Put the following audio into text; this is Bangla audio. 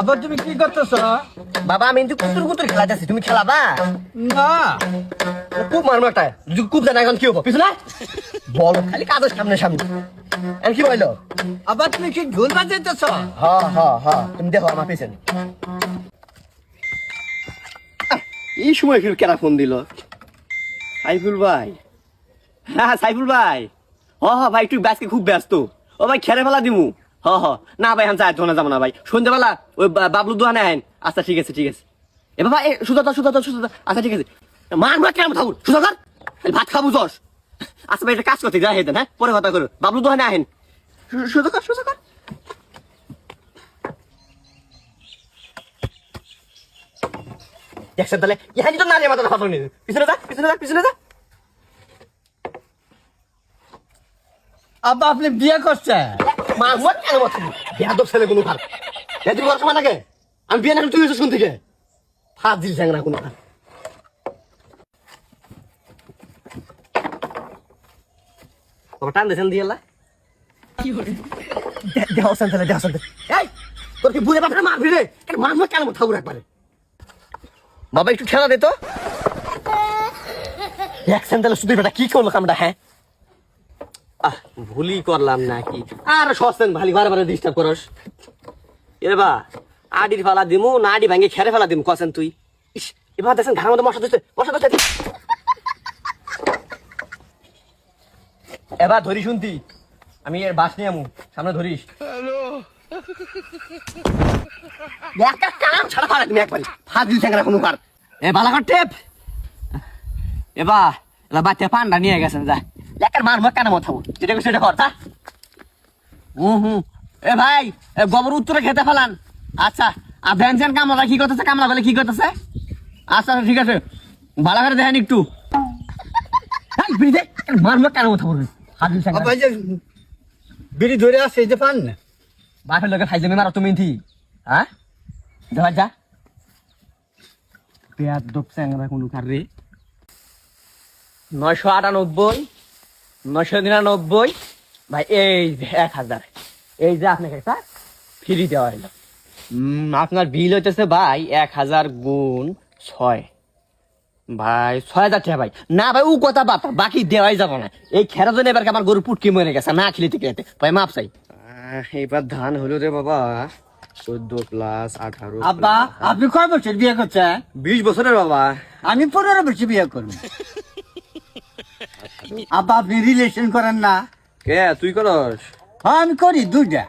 আবার তুমি কি করতেছ? বাবা আমি কিন্তু কুতুর কুতুর খেলা যাচ্ছি তুমি খেলাবা? না। খুব খুব জানা এখন কি হব? পিছনে বলো খালি কাজের সামনে সামনে। এখন কি বলল আবার তুমি কি ঢোল বাজাইতেছ? হ হ হ। তুমি দেখো আমার পেছনে। এই সময় ফির কেনা ফোন দিল? সাইফুল ভাই। হ্যাঁ সাইফুল ভাই। হ হ ভাই তুই আজকে খুব ব্যস্ত। ও ভাই খেরে ফেলা দিমু। হ হ। না ভাই হান চাই না যাব না ভাই। ওই বাবলু দোকানে আইন। আচ্ছা ঠিক আছে ঠিক আছে। এ বাবা, এ আচ্ছা ঠিক আছে। ভাত খাব যস আচ্ছা ভাই, একটা কাজ করতে যা হেদেন হ্যাঁ? পরে কথা করো বাবলু দেখছেন তাহলে ইহানি তো না রে মাথা ফাটো নি পিছনে যা পিছনে যা পিছনে যা। আব্বা, আপনি বিয়ে করছেন? মা মত কেন মত বেয়াদব ছেলে কোনো খার এ তুই বড় সময় লাগে আমি বিয়ে না তুই থেকে? কোনো বাবা টান দেছেন দিয়ে এলা দেহ সেন্টারে দেহ সেন্টারে। এই তোর কি বুড়ে বাপরে মারবি রে? কেন মারবো কেন থাকুর একবারে। বাবা একটু ঠেলা দে তো। এক সেন্টারে শুধু বেটা কি করল কামটা হ্যাঁ? আহ, ভুলই করলাম নাকি? আর সস্তেন ভালি বারে বারে ডিস্টার্ব করস। এরে বা, আডির ফালা দিমু, না আডি ভাঙে খেরে ফেলা দিমু, কসেন তুই। ইস, এবার দেখেন ঘাড়ের মধ্যে মশা দিচ্ছে মশা দিচ্ছে এবার ধরি শুনতি, আমি এর বাস নিয়ে আমু, সামনে ধরিস। একটা কাম ছাড়া ফাড়া তুমি একবারে ফাঁস দিল কোনো কার। এ বালাঘর টেপ। এবার এলা বাচ্চা পান্ডা নিয়ে গেছেন, যা। লেখার মার মা কেন মাথাবো যেটা সেটা কর তা হুম হুম এ ভাই এ গোবর উত্তরে খেতে ফেলান। আচ্ছা আর ভ্যান স্যান কামলা কি করতেছে? কামলা বলে কি করতেছে? আচ্ছা ঠিক আছে। ভালো করে দেখেন একটু। মার মা কেন যে বিড়ি ধরে আসছে যে পান? না বাপের লোকে খাইছে মারো তুমি থি হ্যাঁ? দেখা যা। পেঁয়াজ দোপ স্যাংরা কোনো কার রে নয়শো আটানব্বই। নয়শো নিরানব্বই। ভাই এই যে এক হাজার। এই যে আপনাকে একটা ফ্রি দেওয়া হলো। আপনার বিল হইতেছে ভাই এক হাজার গুণ ছয়। ভাই ছয় হাজার টাকা ভাই। না ভাই ও কথা বাতা বাকি দেওয়াই যাব না। এই খেরা জন্য এবার আমার গরু পুটকি মরে গেছে না খেলিতে খেতে ভাই মাপ চাই। এবার ধান হলো রে বাবা। চোদ্দ প্লাস আঠারো আব্বা আপনি কয় বছর বিয়ে করছেন? বিশ বছরের বাবা। আমি পনেরো বছর বিয়ে করব। আব্বা আপনি রিলেশন করেন না। কে? তুই করস? হ্যাঁ আমি করি দুইটা।